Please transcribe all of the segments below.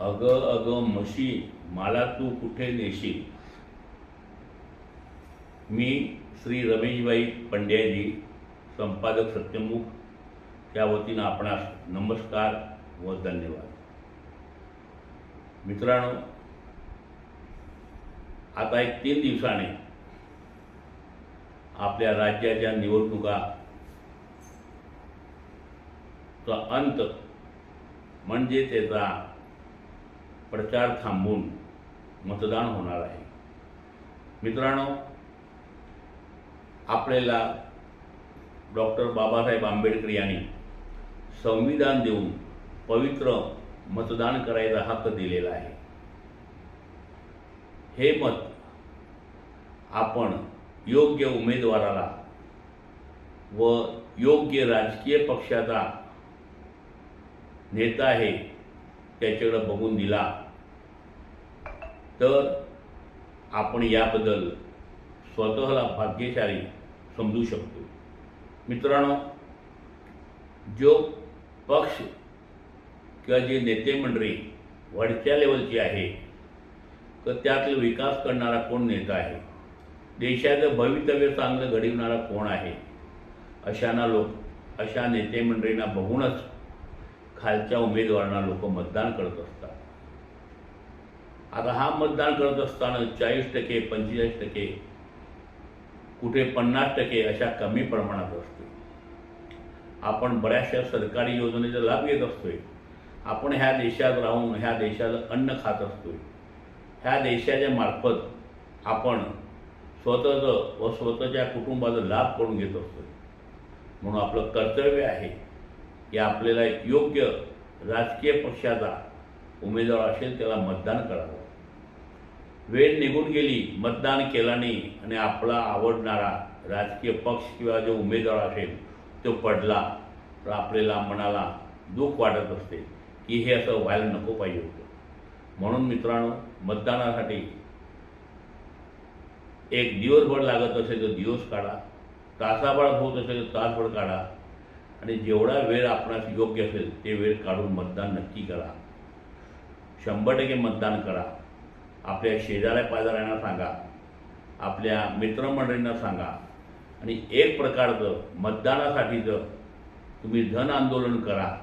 अगं अगं म्हशी मला तू कुठे नेशील मी श्री रमेशबाई पंड्याजी संपादक सत्यमुख या वतीनं आपणास नमस्कार व धन्यवाद. मित्रांनो आता एक तीन दिवसाने आपल्या राज्याच्या निवडणुका चा अंत म्हणजे त्याचा प्रचार थांबून मतदान होणार आहे. मित्रांनो आपल्याला डॉक्टर बाबासाहेब आंबेडकर यांनी संविधान देऊन पवित्र मतदान करायचा हक्क दिलेला आहे. हे मत आपण योग्य उमेदवाराला व योग्य राजकीय पक्षाचा नेता आहे त्याच्याकडं बघून दिला तर आपण याबद्दल स्वतःला भाग्यशाली समजू शकतो. मित्रांनो जो पक्ष किंवा जे नेते मंडळी वरच्या लेवलची आहे तर त्यातला विकास करणारा कोण नेता आहे? देशाचं भवितव्य चांगलं घडविणारा कोण आहे? अशांना लोक अशा नेते मंडळींना बघूनच खालच्या उमेदवारांना लोक मतदान करत असतात. आता हा मतदान करत असताना चाळीस टक्के पंचेचाळीस टक्के कुठे पन्नास टक्के अशा कमी प्रमाणात असते. आपण बऱ्याचशा सरकारी योजनेचा लाभ घेत असतोय. आपण ह्या देशात राहून ह्या देशाचं अन्न खात असतोय. ह्या देशाच्या मार्फत आपण स्वतःचं व स्वतःच्या कुटुंबाचा लाभ करून घेत असतोय. म्हणून आपलं कर्तव्य आहे की आपल्याला योग्य राजकीय पक्षाचा उमेदवार असेल त्याला मतदान करावं. वेळ निघून गेली मतदान केला नाही आणि आपला आवडणारा राजकीय पक्ष किंवा जो उमेदवार असेल तो पडला तर आपल्याला मनाला दुःख वाटत असते की हे असं व्हायला नको पाहिजे होतं. म्हणून मित्रांनो मतदानासाठी एक दिवसभर लागत असेल तर दिवस काढा तासाभर होत असेल तर तासभर काढा. आणि जेवढा वेळ आपणास योग्य असेल ते वेळ काढून मतदान नक्की करा. शंभर टक्के मतदान करा. आपल्या शेजाऱ्या पाजाऱ्यांना सांगा. आपल्या मित्रमंडळींना सांगा. आणि एक प्रकारचं मतदानासाठीचं तुम्ही धन आंदोलन करा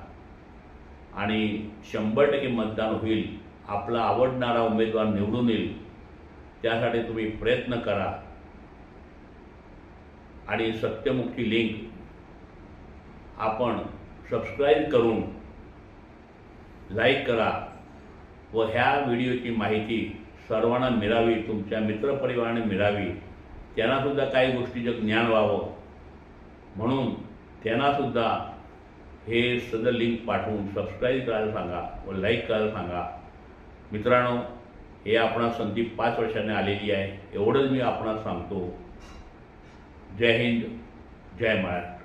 आणि शंभर टक्के मतदान होईल आपला आवडणारा उमेदवार निवडून येईल त्यासाठी तुम्ही प्रयत्न करा. आणि सत्यमुखी लिंक आपण सबस्क्राईब करून लाईक करा व ह्या व्हिडिओची माहिती सर्वांना मिळावी तुमच्या मित्रपरिवाराने मिळावी त्यांनासुद्धा काही गोष्टीचं ज्ञान व्हावं. म्हणून त्यांनासुद्धा हे सदर लिंक पाठवून सबस्क्राईब करायला सांगा व लाईक करायला सांगा. मित्रांनो हे आपणा संधी पाच वर्षाने आलेली आहे. एवढंच मी आपणास सांगतो. जय हिंद जय महाराष्ट्र.